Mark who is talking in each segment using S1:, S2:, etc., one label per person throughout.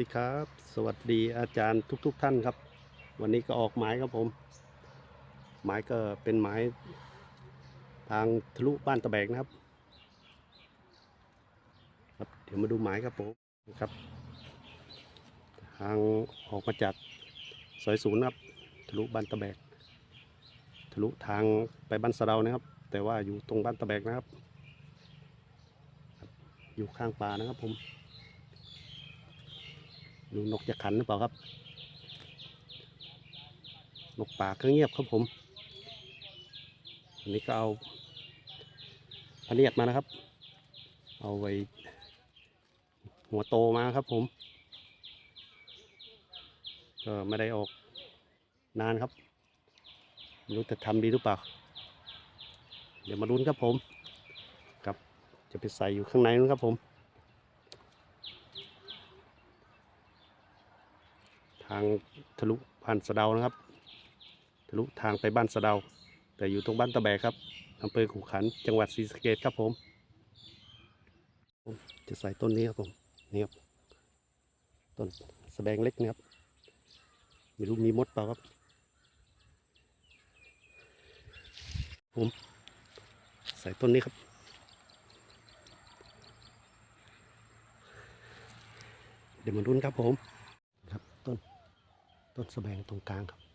S1: ดีครับ สวัสดีอาจารย์ทุกๆทท่านครับ วันนี้ก็ออกหมายครับผม หมายก็เป็นหมายทางทะลุบ้านตะแบกนะครับครับเดี๋ยวมาดูหมายครับผมครับ ทางออกมาจากซอยศูนย์ครับทะลุบ้านตะแบก ทะลุทางไปบ้านสะเดานะครับ แต่ว่าอยู่ตรงบ้านตะแบกนะครับ อยู่ข้างป่านะครับผม ดูนกจะขันหรือเปล่าครับ นกป่าก็เงียบครับผมอันนี้ก็เอาพะเนียดมานะครับ เอาไว้ หัวโตมาครับผม ก็ไม่ได้ออกนานครับไม่รู้จะทำดีหรือเปล่า เดี๋ยวมาลุ้นครับผม ครับ จะไปใส่อยู่ข้างในนู้นครับผม ทางทะลุบ้านสะเดานะครับ ทะลุทางไปบ้านสะเดา แต่อยู่ตรงบ้านตะแบกครับอำเภอขุขัน จังหวัดศรีสะเกษครับผม จะใส่ต้นนี้ครับผม นี่ครับ ต้นสะแบงเล็กนะครับ ไม่รู้มีมดเปล่าครับ ผม ใส่ต้นนี้ครับเดี๋ยวมารุ้นครับผม ต้นสะแบงตรงกลางครับ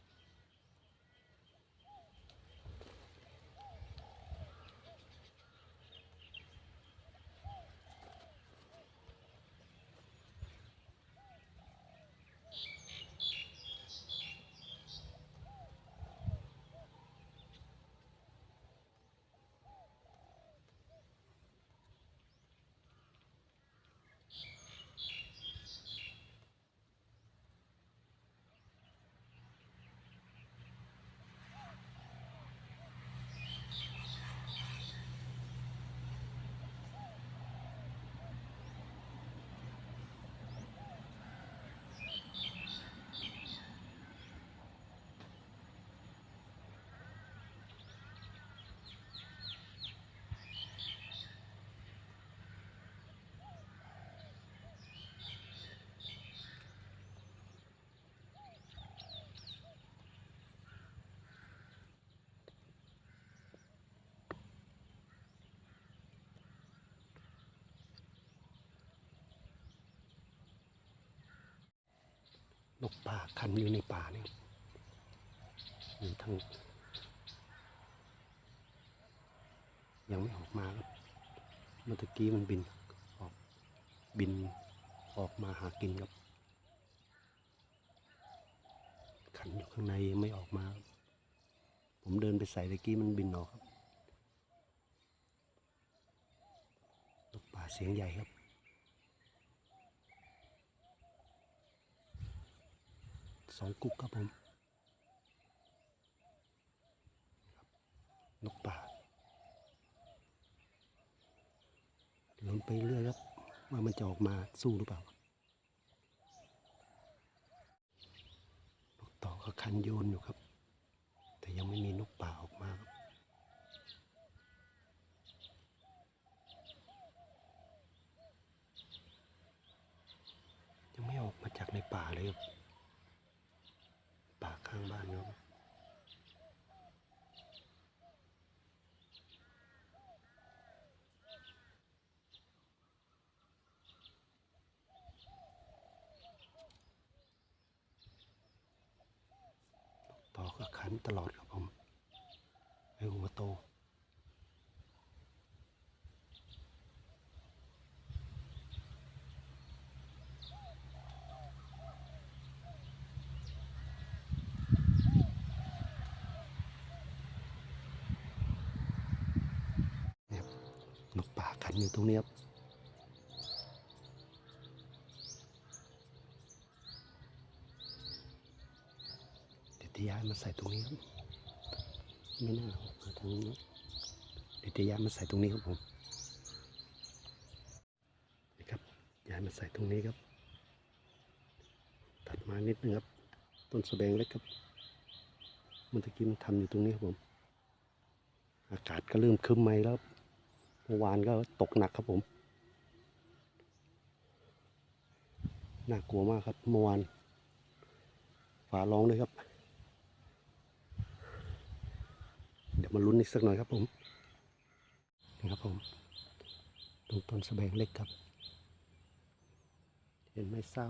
S1: นกป่าคันอยู่ในป่าเนี่ยอยู่ทั้ง ยังไม่ออกมาครับเมื่อกี้มันบินออกบินออกมาหากินครับ ขันอยู่ข้างในยังไม่ออกมา ผมเดินไปใส่ตะกี้มันบินออกครับนกป่าเสียงใหญ่ครับ สองกุ๊กครับผมนกป่าลุ้นไปเรื่อยครับ ว่ามันจะออกมาสู้หรือเปล่านกต่อก็คันโยนอยู่ครับ แต่ยังไม่มีนกป่าออกมาครับยังไม่ออกมาจากในป่าเลยครับ ป่าข้างบ้านโยมต่อก็ขันตลอดครับผมไอหัวโต เนี่ยครับนกป่าขัน อยู่ตรงนี้ครับเดี๋ยวจะย้ายมาใส่ตรงนี้ครับไม่น่าออกมาทางนี้เดี๋ยวจะย้ายมาใส่ตรงนี้ครับผมนี่ครับย้ายมาใส่ตรงนี้ครับ ตัดมานิดนึงครับ ต้นสะแบงเล็กครับมันตะกี้มันทำอยู่ตรงนี้ครับผม อากาศก็เริ่มครึ้มไหมแล้ว มื่อวานก็ตกหนักครับผม น่ากลัวมากครับเมื่อวานฝาร้องเลยครับ เดี๋ยวมาลุ้นอีกสักหน่อยครับผมนี่ครับผมตรงต้นสแบงเล็กครับ เห็นไหมเศร้า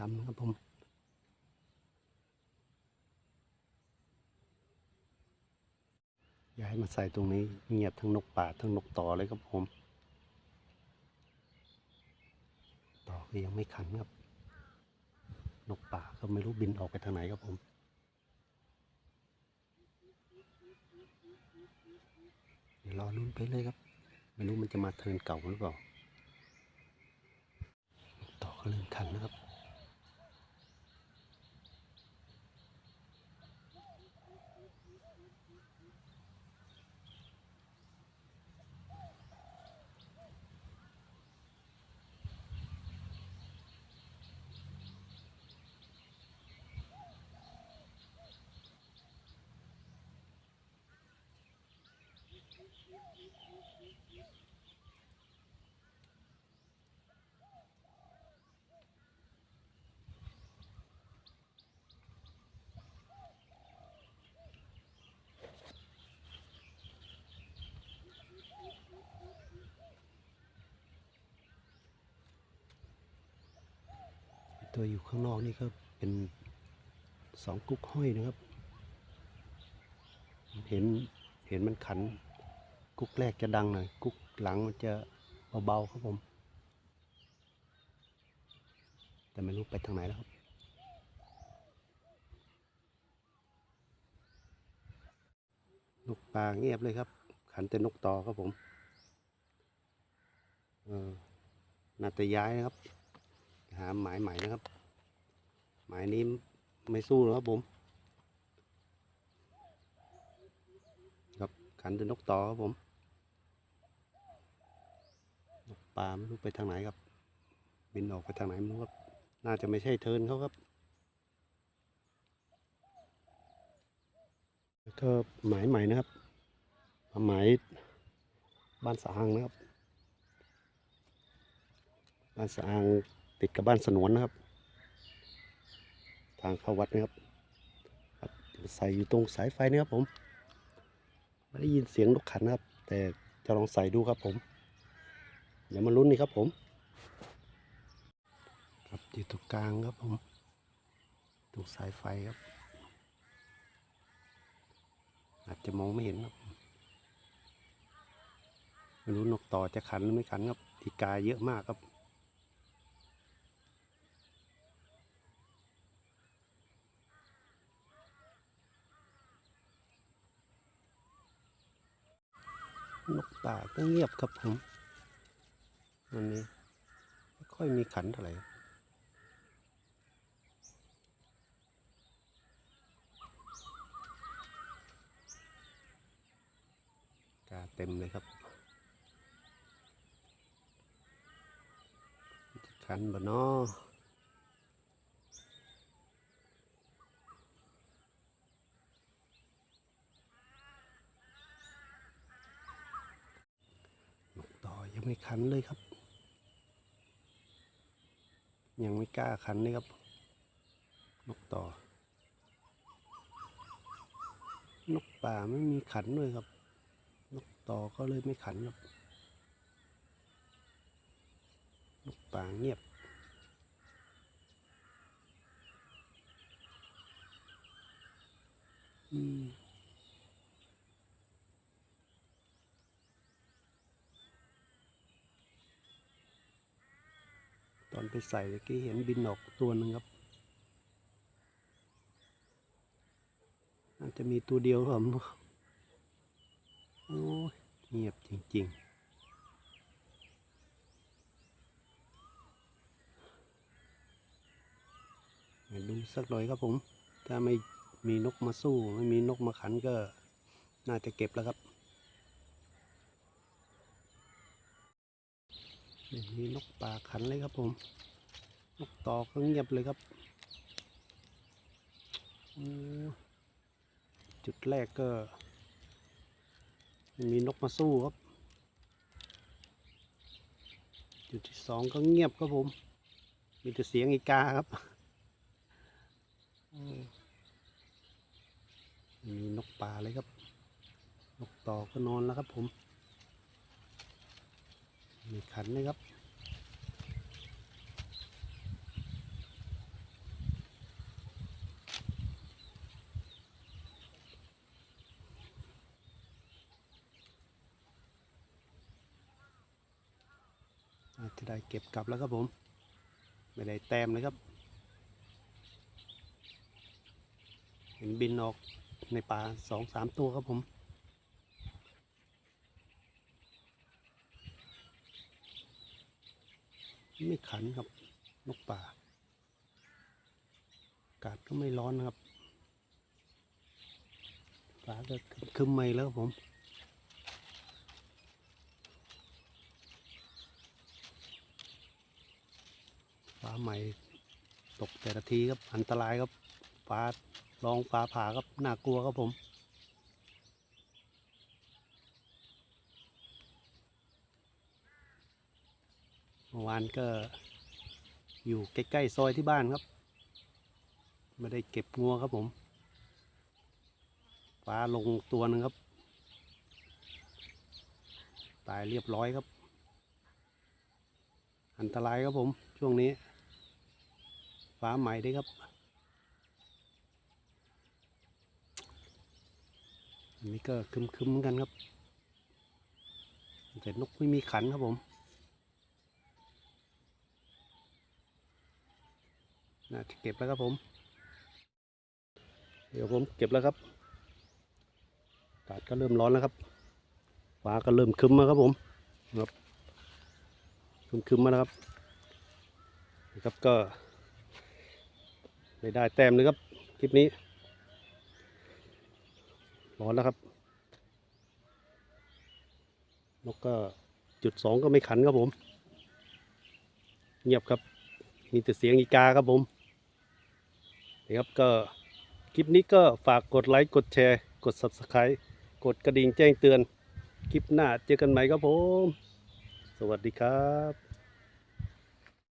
S1: ดำๆครับผม ย้ายมาใส่ตรงนี้เงียบทั้งนกป่าทั้งนกต่อเลยครับผมต่อก็ยังไม่ขันครับ นกป่าก็ไม่รู้บินออกไปทางไหนครับผมเดี๋ยวรอลุ้นไปเลยครับ ไม่รู้มันจะมาเทินเก่าหรือเปล่า ต่อก็เริ่มขันนะครับ ตัวอยู่ข้างนอกนี่ก็เป็นสองกุ๊กห้อยนะครับ เห็นเห็นมันขัน กุ๊กแรกจะดังหน่อย กุ๊กหลังมันจะเบาๆครับผม แต่ไม่รู้ไปทางไหนแล้วครับนกปลาเงียบเลยครับ ขันแต่นกต่อครับผมเออน่าจะย้ายนะครับ หาหมายใหม่นะครับ หมายนี้ไม่สู้หรอกครับผม ครับขันเป็นนกต่อครับผม นก ปลาไม่รู้ไปทางไหนครับ บินออกไปทางไหนไม่รู้ครับ น่าจะไม่ใช่เทินเขาครับแล้วก็หมายใหม่นะครับหมายบ้านสะฮังนะครับ บ้านสะฮังติดกับบ้านสนวนนะครับ ทางเข้าวัดนะครับครับใส่อยู่ตรงสายไฟนะครับผม ไม่ได้ยินเสียงนกขันนะครับ แต่จะลองใส่ดูครับผม เดี๋ยวมาลุ้นนี่ครับผม ครับอยู่ตรงกลางครับผมตรงสายไฟครับ อาจจะมองไม่เห็นครับไม่รู้นกต่อจะขันหรือไม่ขันครับทีกาเยอะมากครับนกป่าก็เงียบครับผม วันนี้ไม่ค่อยมีขันเท่าไหร่กาเต็มเลยครับขันบ่นอนกต่อยังไม่ขันเลยครับ ยังไม่กล้าขันเลยครับนกต่อ นกป่าไม่มีขันด้วยครับ นกต่อก็เลยไม่ขันครับ นกป่าเงียบ อืม อนไปใส่เมื่อกี้เห็นบินออกตัวหนึ่งครับน่าจะมีตัวเดียวครับโอ้ยเงียบจริงๆดูสักหน่อยครับผม ถ้าไม่มีนกมาสู้ ไม่มีนกมาขันก็ น่าจะเก็บแล้วครับ มีนกป่าขันเลยครับผม นกต่อก็เงียบเลยครับ จุดแรกก็ มีนกมาสู้ครับ จุดที่สองก็เงียบครับผม มีแต่เสียงอีกาครับมมีนกป่าเลยครับ นกต่อก็นอนแล้วครับผมีขันนะครับ จะได้เก็บกลับแล้วครับผม ไม่ได้แต้มเลยครับ เห็นบินออกในป่าสองสามตัวครับผม ไม่ขันครับนกป่า อากาศก็ไม่ร้อนครับฟ้าก็คึมไม่แล้วครับผมฟ้าใหม่ตกแต่ละทีครับอันตรายครับฟ้าลองฟ้าผ่าครับน่ากลัวครับผม เมื่อ วานก็อยู่ใกล้ๆซอยที่บ้านครับ ไม่ได้เก็บงัวครับผมฟ้าลงตัวหนึ่งครับ ตายเรียบร้อยครับ อันตรายครับผมช่วงนี้ ฟ้าใหม่ด้วยครับอันนี้ก็คึมๆเหมือนกันครับแต่นกไม่มีขันครับผม น่าจะเก็บแล้วครับผม เดี๋ยวผมเก็บแล้วครับอากาศก็เริ่มร้อนแล้วครับฟ้าก็เริ่มคึ้มมาครับผมครับครึ้มๆมาแล้วครับนะครับก็ ไม่ได้แต้มเลยครับคลิปนี้ ร้อนแล้วครับนกก็จุดสองก็ไม่ขันครับผม เงียบครับ มีแต่เสียงอีกาครับผม นะครับก็คลิปนี้ก็ฝากกดไลค์ กดแชร์ กด Subscribe กดกระดิ่งแจ้งเตือน คลิปหน้าเจอกันใหม่ครับผม สวัสดีครับ